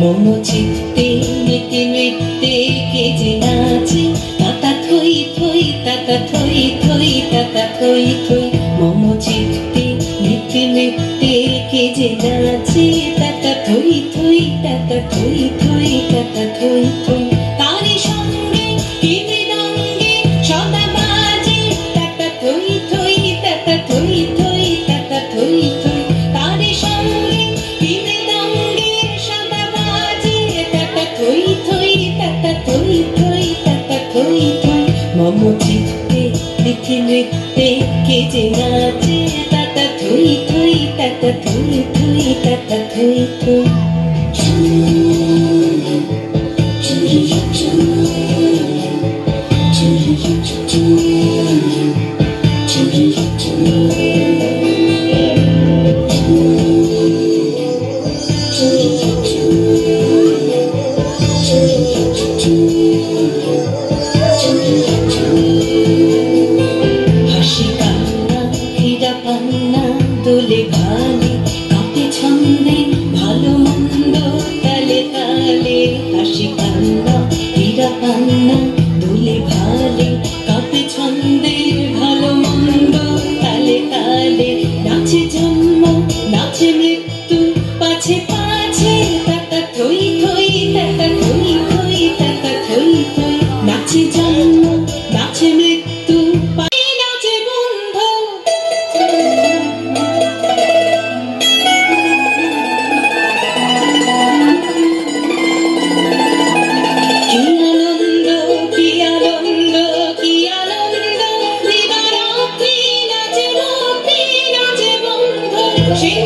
মন চিত্তে নেতে নেতে কে যে নাচে, তাতা থই থই, তাতা থই থই, তাতা থই থই। মম চিত্তে নেতে নেতে কেজে যে নাচে, তাতা থই থই, তাতা থই থই, তাতা থই থই। থই মম চিত্তে লিখি নৃত্যে কে যে নাচে তাতা থই থই তাতা থই থই তাতা থই থই। হাসি জন্য গাছে মৃত্যু পাই নাচে বন্ধ। কি আনন্দ কি আনন্দ কি আনন্দ দিবারাত্রি নাচে রাত্রি নাচে বন্ধ। সেই